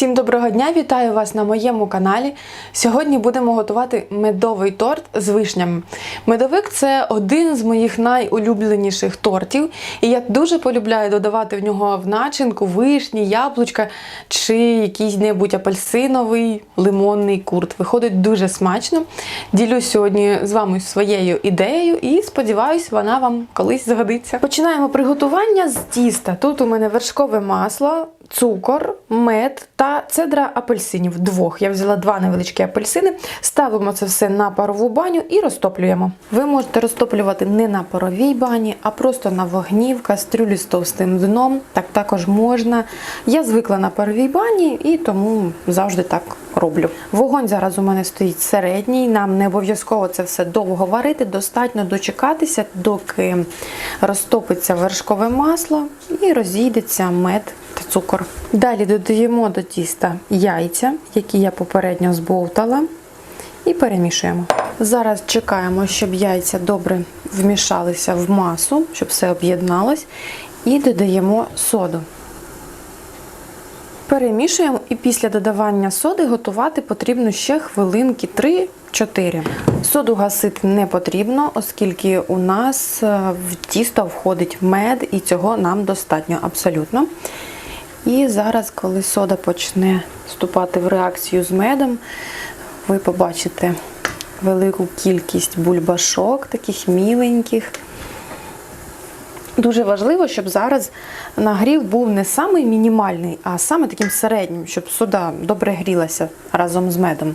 Всім доброго дня! Вітаю вас на моєму каналі. Сьогодні будемо готувати медовий торт з вишнями. Медовик це один з моїх найулюбленіших тортів, і я дуже полюбляю додавати в нього в начинку вишні, яблучка чи якийсь-небудь апельсиновий лимонний курт. Виходить дуже смачно. Ділюсь сьогодні з вами своєю ідеєю і сподіваюся, вона вам колись згодиться. Починаємо приготування з тіста. Тут у мене вершкове масло цукор, мед та цедра апельсинів. Двох. Я взяла два невеличкі апельсини. Ставимо це все на парову баню і розтоплюємо. Ви можете розтоплювати не на паровій бані, а просто на вогні в кастрюлі з товстим дном. Так також можна. Я звикла на паровій бані і тому завжди так роблю. Вогонь зараз у мене стоїть середній. Нам не обов'язково це все довго варити. Достатньо дочекатися, доки розтопиться вершкове масло і розійдеться мед цукор. Далі додаємо до тіста яйця, які я попередньо збовтала, і перемішуємо. Зараз чекаємо, щоб яйця добре вмішалися в масу, щоб все об'єдналось, і додаємо соду. Перемішуємо і після додавання соди готувати потрібно ще хвилинки 3-4. Соду гасити не потрібно, оскільки у нас е, в тісто входить мед, і цього нам достатньо абсолютно. І зараз, коли сода почне вступати в реакцію з медом, ви побачите велику кількість бульбашок, таких міленьких. Дуже важливо, щоб зараз нагрів був не самий мінімальний, а саме таким середнім, щоб сода добре грілася разом з медом.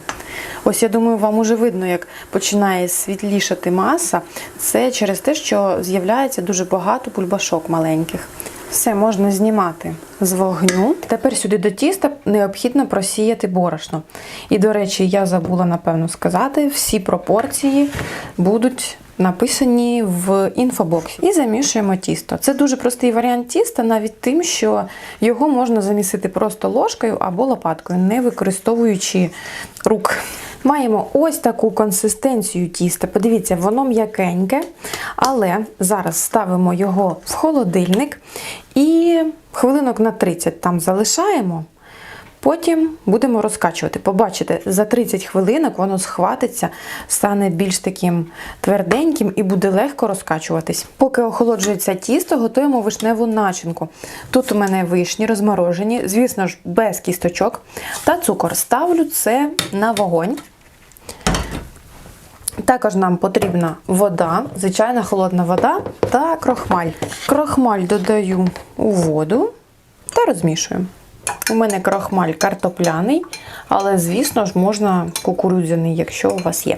Ось я думаю, вам уже видно, як починає світлішати маса. Це через те, що з'являється дуже багато бульбашок маленьких. Все можна знімати з вогню. Тепер сюди до тіста необхідно просіяти борошно. І, до речі, я забула напевно сказати, всі пропорції будуть написані в інфобоксі. І замішуємо тісто. Це дуже простий варіант тіста, навіть тим, що його можна замісити просто ложкою або лопаткою, не використовуючи рук. Маємо ось таку консистенцію тіста. Подивіться, воно м'якеньке, але зараз ставимо його в холодильник і хвилинок на 30 там залишаємо. Потім будемо розкачувати. Побачите, за 30 хвилинок воно схватиться, стане більш таким тверденьким і буде легко розкачуватись. Поки охолоджується тісто, готуємо вишневу начинку. Тут у мене вишні розморожені, звісно ж, без кісточок та цукор. Ставлю це на вогонь. Також нам потрібна вода, звичайна холодна вода та крохмаль. Крохмаль додаю у воду та розмішуємо. У мене крохмаль картопляний, але, звісно ж, можна кукурудзяний, якщо у вас є.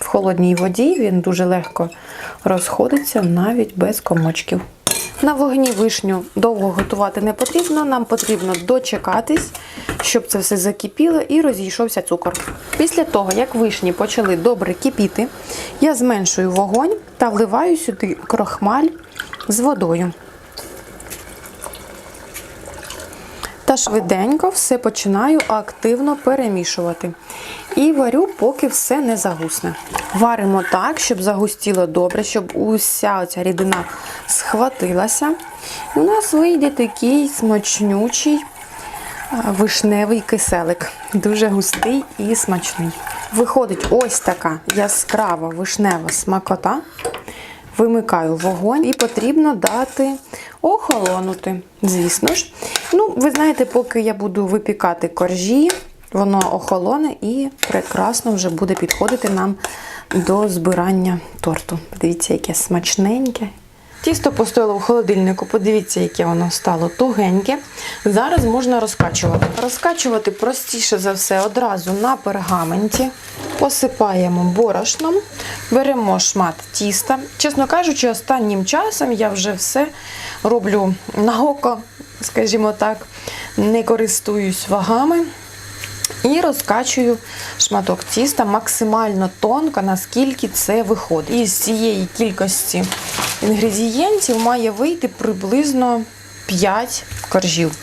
В холодній воді він дуже легко розходиться навіть без комочків. На вогні вишню довго готувати не потрібно, нам потрібно дочекатись, щоб це все закипіло і розійшовся цукор. Після того, як вишні почали добре кипіти, я зменшую вогонь та вливаю сюди крохмаль з водою. Та швиденько все починаю активно перемішувати. І варю, поки все не загусне. Варимо так, щоб загустіло добре, щоб уся оця рідина схватилася. І у нас вийде такий смачнючий вишневий киселик. Дуже густий і смачний. Виходить ось така яскрава вишнева смакота. Вимикаю вогонь і потрібно дати охолонути, звісно ж. Ну, ви знаєте, поки я буду випікати коржі, воно охолоне і прекрасно вже буде підходити нам до збирання торту. Подивіться, яке смачненьке. Тісто постояло в холодильнику, подивіться, яке воно стало тугеньке. Зараз можна розкачувати. Розкачувати простіше за все одразу на пергаменті. Посипаємо борошном, беремо шмат тіста. Чесно кажучи, останнім часом я вже все роблю на око, скажімо так, не користуюсь вагами. І розкачую шматок тіста максимально тонко, наскільки це виходить. Із цієї кількості інгредієнтів має вийти приблизно 5 коржів.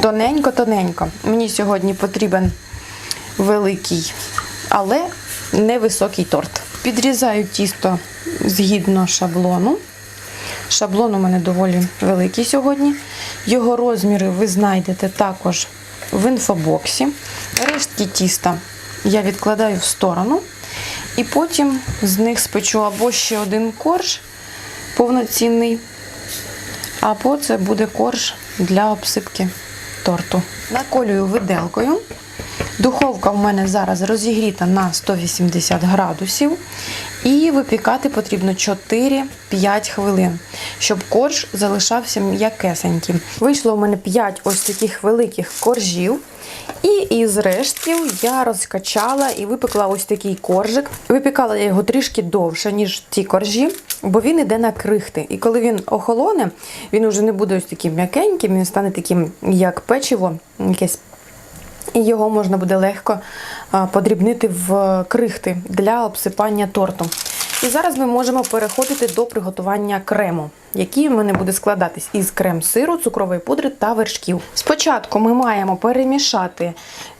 Тоненько-тоненько. Мені сьогодні потрібен великий, але невисокий торт. Підрізаю тісто згідно шаблону. Шаблон у мене доволі великий сьогодні. Його розміри ви знайдете також в інфобоксі. Рештки тіста я відкладаю в сторону. І потім з них спечу або ще один корж повноцінний, або це буде корж для обсипки торту. Наколюю виделкою. Духовка в мене зараз розігріта на 180 градусів. І випікати потрібно 4-5 хвилин, щоб корж залишався м'якесеньким. Вийшло в мене 5 ось таких великих коржів. І із рештків я розкачала і випекла ось такий коржик. Випікала я його трішки довше, ніж ті коржі, бо він іде на крихти. І коли він охолоне, він уже не буде ось таким м'якеньким, він стане таким, як печиво, якесь і його можна буде легко подрібнити в крихти для обсипання торту. І зараз ми можемо переходити до приготування крему, який в мене буде складатись із крем-сиру, цукрової пудри та вершків. Спочатку ми маємо перемішати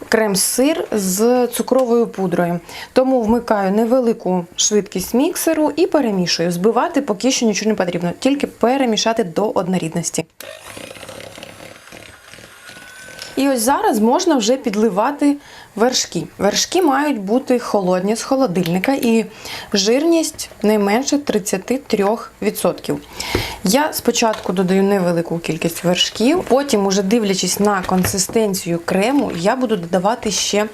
крем-сир з цукровою пудрою. Тому вмикаю невелику швидкість міксеру і перемішую. Збивати поки що нічого не потрібно, тільки перемішати до однорідності. І ось зараз можна вже підливати вершки. Вершки мають бути холодні з холодильника і жирність не менше 33%. Я спочатку додаю невелику кількість вершків, потім, уже дивлячись на консистенцію крему, я буду додавати ще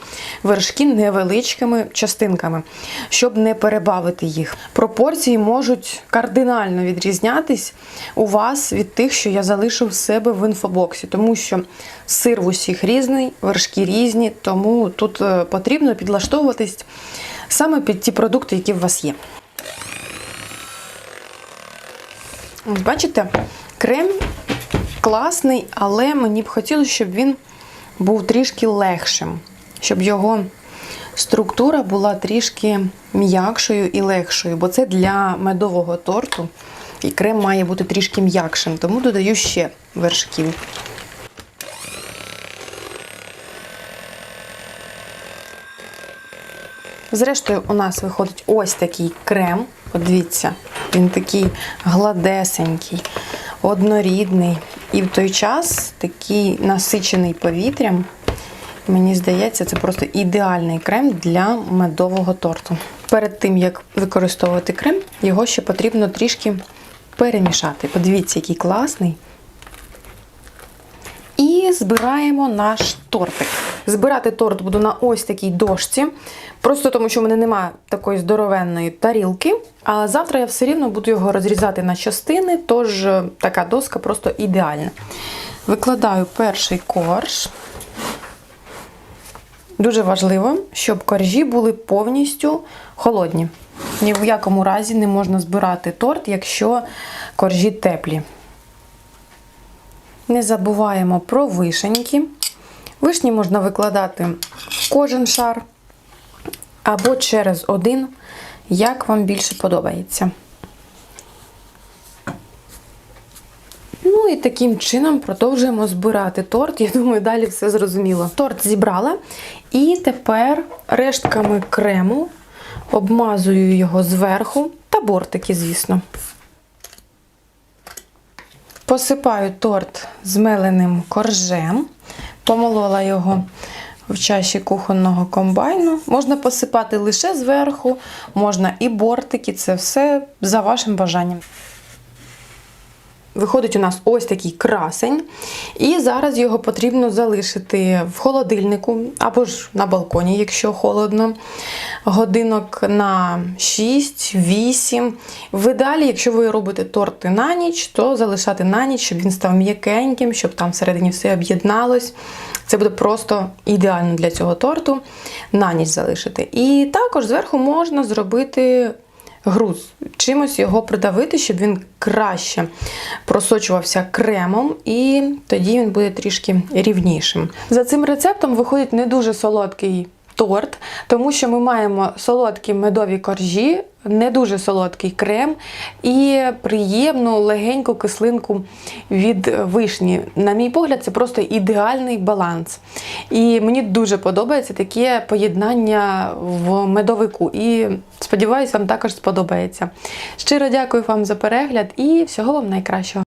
вершки невеличкими частинками, щоб не перебавити їх. Пропорції можуть кардинально відрізнятись у вас від тих, що я залишу в себе в інфобоксі, тому що сир в усіх різний, вершки різні, тому тут е, потрібно підлаштовуватись саме під ті продукти, які в вас є. Бачите, крем класний, але мені б хотілося, щоб він був трішки легшим, щоб його структура була трішки м'якшою і легшою, бо це для медового торту. І крем має бути трішки м'якшим, тому додаю ще вершків. Зрештою, у нас виходить ось такий крем. Подивіться, він такий гладесенький, однорідний. І в той час такий насичений повітрям. Мені здається, це просто ідеальний крем для медового торту. Перед тим, як використовувати крем, його ще потрібно трішки перемішати. Подивіться, який класний. І збираємо наш тортик. Збирати торт буду на ось такій дошці. Просто тому, що в мене немає такої здоровенної тарілки. А завтра я все рівно буду його розрізати на частини, тож е, така доска просто ідеальна. Викладаю перший корж. Дуже важливо, щоб коржі були повністю холодні. Ні в якому разі не можна збирати торт, якщо коржі теплі. Не забуваємо про вишеньки. Вишні можна викладати в кожен шар або через один, як вам більше подобається. Ну і таким чином продовжуємо збирати торт. Я думаю, далі все зрозуміло. Торт зібрала. І тепер рештками крему обмазую його зверху та бортики, звісно. Посипаю торт змеленим коржем, помолола його в чаші кухонного комбайну. Можна посипати лише зверху, можна і бортики, це все за вашим бажанням. Виходить у нас ось такий красень, і зараз його потрібно залишити в холодильнику або ж на балконі, якщо холодно. Годинок на 6-8. В ідеалі, якщо ви робите торти на ніч, то залишати на ніч, щоб він став м'якеньким, щоб там всередині все об'єдналось. Це буде просто ідеально для цього торту на ніч залишити. І також зверху можна зробити груз, чимось його придавити, щоб він краще просочувався кремом, і тоді він буде трішки рівнішим. За цим рецептом виходить не дуже солодкий торт, тому що ми маємо солодкі медові коржі не дуже солодкий крем і приємну легеньку кислинку від вишні. На мій погляд, це просто ідеальний баланс. І мені дуже подобається таке поєднання в медовику. І сподіваюся, вам також сподобається. Щиро дякую вам за перегляд і всього вам найкращого.